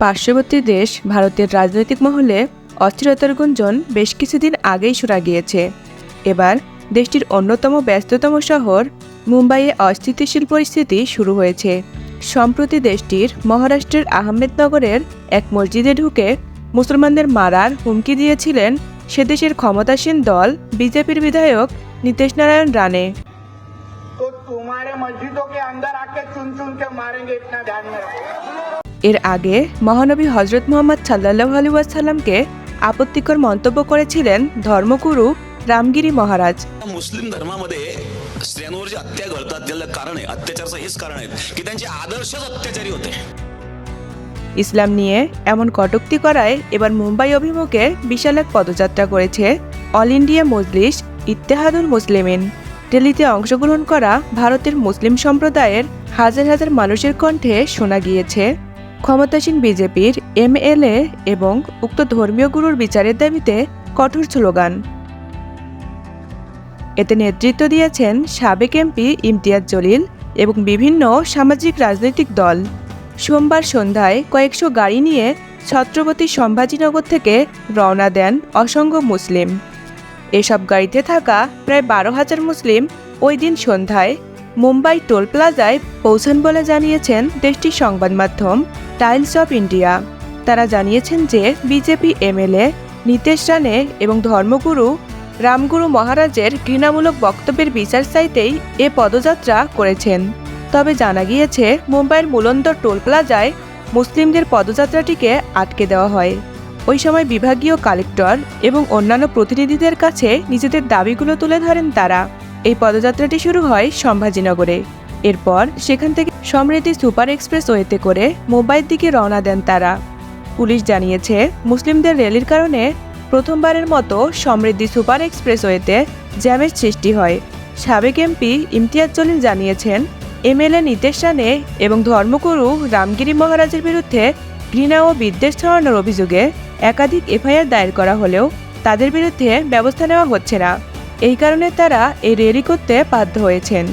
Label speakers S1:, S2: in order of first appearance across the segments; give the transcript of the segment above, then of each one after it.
S1: পার্শ্ববর্তী দেশ ভারতের রাজনৈতিক মহলে অস্থিরতার গুঞ্জন বেশ কিছুদিন আগেই শোনা গিয়েছে। এবার দেশটির অন্যতম ব্যস্ততম শহর মুম্বাইয়ে অস্থিতিশীল পরিস্থিতি শুরু হয়েছে। সম্প্রতি দেশটির মহারাষ্ট্রের আহমেদনগরের এক মসজিদে ঢুকে মুসলমানদের মারার হুমকি দিয়েছিলেন সে দেশের ক্ষমতাসীন দল বিজেপির বিধায়ক নীতিশ নারায়ণ রানে
S2: तो तुम्हारे मस्जिदों के अंदर आके चुन चुन के मारेंगे इतना ध्यान में रखो
S1: এর আগে মহানবী হজরত মোহাম্মদ সাল্লাহ আলুয়াসাল্লামকে আপত্তিকর মন্তব্য করেছিলেন ধর্মগুরু রামগিরি মহারাজ
S3: मुस्लिम धर्मामध्ये स्त्रियांवर जे हत्या घडतात त्याला कारण आहे अत्याचाराचं हेच कारण आहे की त्यांचे आदर्शच अत्याचारी होते
S1: ইসলাম নিয়ে এমন কটূক্তি করায় এবার মুম্বাই অভিমুখে বিশাল এক পদযাত্রা করেছে অল ইন্ডিয়া মজলিস ইত্তেহাদুল মুসলিমিন দিল্লিতে অংশগ্রহণ করা ভারতের মুসলিম সম্প্রদায়ের হাজার হাজার মানুষের কণ্ঠে শোনা গিয়েছে ক্ষমতাসীন বিজেপির এমএলএ এবং উক্ত ধর্মীয় গুরুর বিচারের দাবিতে কঠোর স্লোগান। এতে নেতৃত্ব দিয়েছেন সাবেক এমপি ইমতিয়াজ জলিল এবং বিভিন্ন সামাজিক রাজনৈতিক দল। সোমবার সন্ধ্যায় কয়েকশো গাড়ি নিয়ে ছত্রপতি সম্ভাজিনগর থেকে রওনা দেন অসংখ্য মুসলিম। এসব গাড়িতে থাকা প্রায় বারো হাজার মুসলিম ওই দিন সন্ধ্যায় মুম্বাই টোল প্লাজায় পৌঁছান বলে জানিয়েছেন দেশটির সংবাদ মাধ্যম টাইলস অফ ইন্ডিয়া। তারা জানিয়েছেন যে বিজেপি এমএলএ নীতেশ রানে এবং ধর্মগুরু রামগুরু মহারাজের ঘৃণামূলক বক্তব্যের বিচার চাইতেই এ পদযাত্রা করেছেন। তবে জানা গিয়েছে, মুম্বাইয়ের মুলন্দর টোল প্লাজায় মুসলিমদের পদযাত্রাটিকে আটকে দেওয়া হয়। ওই সময় বিভাগীয় কালেক্টর এবং অন্যান্য প্রতিনিধিদের কাছে নিজেদের দাবিগুলো তুলে ধরেন তারা। এই পদযাত্রাটি শুরু হয় সম্ভাজিনগরে। এরপর সেখান থেকে সমৃদ্ধি সুপার এক্সপ্রেস ওয়েতে করে মুম্বাইয়ের দিকে রওনা দেন তারা। পুলিশ জানিয়েছে, মুসলিমদের র্যালির কারণে প্রথমবারের মতো সমৃদ্ধি সুপার এক্সপ্রেস ওয়েতে জ্যামের সৃষ্টি হয়। সাবেক এমপি ইমতিয়াজ জলিল জানিয়েছেন, এমএলএ নীতেশ রানে এবং ধর্মগুরু রামগিরি মহারাজের বিরুদ্ধে ঘৃণা ও বিদ্বেষ ছড়ানোর অভিযোগে একাধিক এফআইআর দায়ের করা হলেও তাদের বিরুদ্ধে ব্যবস্থা নেওয়া হচ্ছে না। এই কারণে তারা এই র্যালি করতে বাধ্য হয়েছেন।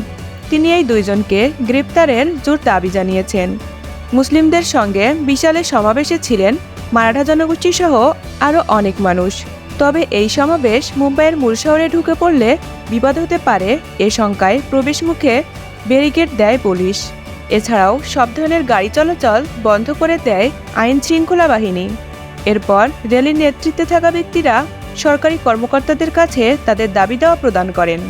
S1: তিনি এই দুইজনকে গ্রেপ্তারের জোর দাবি জানিয়েছেন। মুসলিমদের সঙ্গে বিশালের সমাবেশে ছিলেন মারাঠা জনগোষ্ঠী সহ আরও অনেক মানুষ। তবে এই সমাবেশ মুম্বাইয়ের মূল শহরে ঢুকে পড়লে বিপদ হতে পারে এ শঙ্কায় প্রবেশ মুখে ব্যারিকেড দেয় পুলিশ। এছাড়াও সব ধরনের গাড়ি চলাচল বন্ধ করে দেয় আইন শৃঙ্খলা বাহিনী। এরপর র্যালির নেতৃত্বে থাকা ব্যক্তিরা সরকারি কর্মকর্তাদের কাছে তাদের দাবি দাওয়া প্রদান করেন।